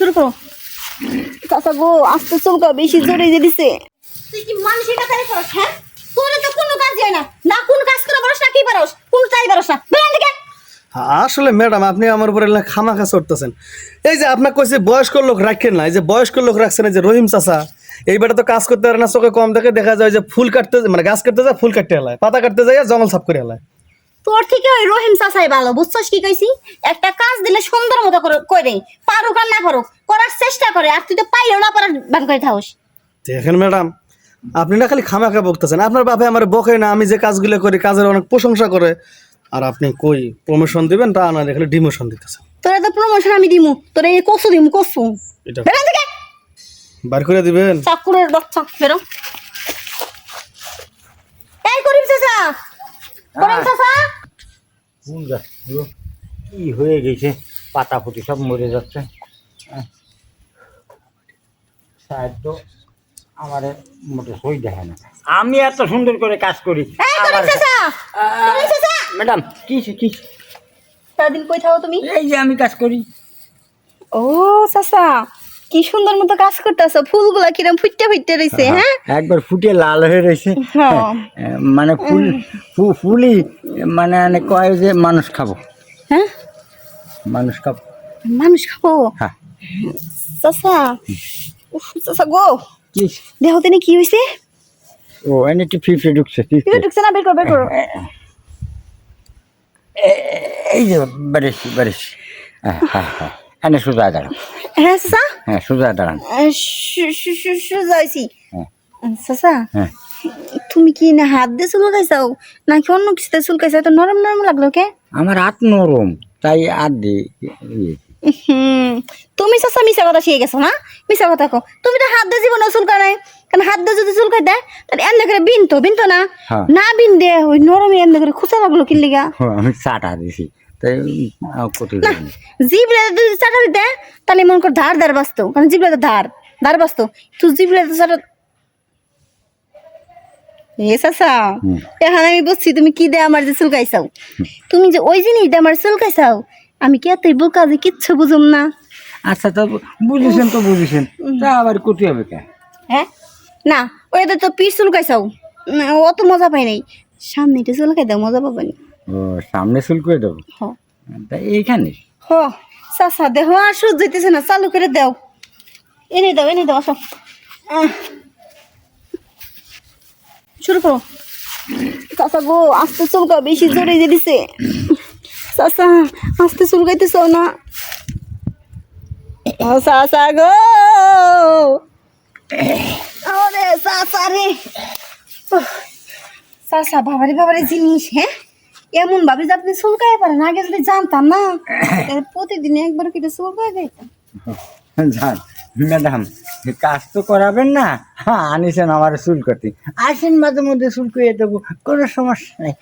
শুরু করো। চাচা গো আস্তে চলকা বেশি জোরে যে দিছে। তুই কি মানুষের টাকায় করস হ্যাঁ? তোর তো কোনো কাজ হয় না। না কোন কাজ করে পারস না কি পারস কোন তাই পারস না। বেরান থেকে আসলে ম্যাডাম আপনি আমার উপরে খামাখা চড়তেছেন। এই যে আপনার কইছে বয়স্ক লোক রাখেন না এই যে বয়স্ক লোক রাখছেন এই যে রহিম চাচা এইবারে তো কাজ করতে পারে না চোখে কম দেখে দেখা যায় যে ফুল কাটতে মানে গাছ কাটতে যায় ফুল কাটতে হেলায় পাতা কাটতে যায় জঙ্গল সাফ করে হেলায় তোর থেকে ওই রহিম চাচাই ভালো বুঝছস কি কইছি? একটা কাজ দিলে সুন্দর মতো করে কই পারুক আর না পারুক করার চেষ্টা করে আর তুই তো পাইলেও না পারার বান করে থাকস। দেখেন ম্যাডাম আপনি না খালি খামাখা বকতেছেন। আপনার বাপে আমার বকে না আমি যে কাজগুলো করি কাজের অনেক প্রশংসা করে। আর আপনি কই প্রমোশন দিবেন তা না খালি ডিমোশন দিতেছেন। তোরা তো প্রমোশন আমি দিমু তোরা এই কসু দিমু কসু এটা বেরান থেকে বার করে দিবেন? চাকুরের বাচ্চা বেরো। এই করিম চাচা করিম চাচা। ফুল গাছগুলো কি হয়ে গেছে? পাতা ফুটি সব মরে যাচ্ছে। সাহেব তো আমার মোটে সই দেখে না। আমি এত সুন্দর করে কাজ করি। ম্যাডাম কি কি সারাদিন কই থাকো তুমি? এই যে আমি কাজ করি। ও চাচা কি সুন্দর মতো কাজ করতেছ। ফুলগুলা কিরম ফুটতে ফুটতে রইছে হ্যাঁ একবার ফুটে লাল হয়ে রয়েছে হ্যাঁ। মানে ফুল ফুলই মানে অনেক কয় যে মানুষ খাব? হ্যাঁ? মানুষ খাব? মানুষ খাব? হ্যাঁ। চাচা উফ চাচা গো। কি? দেহ তিনি কি হইছে? ও এনে একটু ফিফে ঢুকছে কি? ফিফে ঢুকছে না বের করো বের করো। এই যে বেরেছি বেরেছি হ্যাঁ হ্যাঁ হ্যাঁ। এনে সোজা দাঁড়ান। হ্যাঁ চাচা? হ্যাঁ সোজা দাঁড়ান। যাইছি হ্যাঁ। চাচা? হ্যাঁ। তুমি কি না হাত দিয়ে চুল খাইছাও নাকি অন্য কিছুতে চুল খাইছাও তো নরম নরম লাগল কে? আমার হাত নরম তাই আর দি ইয়ে। তুমি চাচা মিশা কথা শিখে গেছো না? মিশা কথা কো তুমি তো হাত দিয়ে জীবনে চুল কানাই কারণ হাত দিয়ে যদি চুল খাই দেয় তাহলে এমনি করে বিনতো বিনতো না? হ্যাঁ। না বিন দে ওই নরমে এমনি করে খুচা লাগল কি লিগা আমি চাটা দিছি। জিবলে যদি চাটা দিতে তাহলে মন কর ধার ধার বাঁচতো। কারণ জিবলে তো ধার ধার বাঁচতো। তুই জিবলে তো চাটা এ চাচা। এখন আমি বুঝছি তুমি কি দে আমার যে চুলকাইছাও তুমি যে ওই জিনিস দে আমার চুলকাইছাও আমি কি এতই বোকা যে কিচ্ছু বুঝুম না? আচ্ছা তো বুঝেছেন তো বুঝেছেন। তা আবার কোটি হবে কে? হ্যাঁ? না ওই তো পিস চুলকাইছাও না, অত মজা পাই নাই। সামনেটা চুলকাই দাও মজা পাবানি ও সামনে চুল করে হ। তা এইখানে? হ চাচা দেহ আর সুদ যাইতেছে না চালু করে দাও। এনে দাও এনে দাও আসো। আহ। শুরু করো। চাচা গো, আস্তে চুলকা, বেশি জোরে যে দিছে। চাচা, আস্তে চুলকাইতেছ না। চাচা গো। আরে চাচা রে। চাচা, বাবারে বাবারে, জিনিস হ্যাঁ? এমন ভাবে যে আপনি চুলকাই পারেন, আগে যদি জানতাম না প্রতিদিন একবার কেটে চুলকাই দিতাম যান ম্যাডাম কাজ তো করাবেন না? হ্যাঁ আনিছেন আমার চুল আসেন মাঝে মধ্যে চুল এ দেবো, কোনো সমস্যা নেই।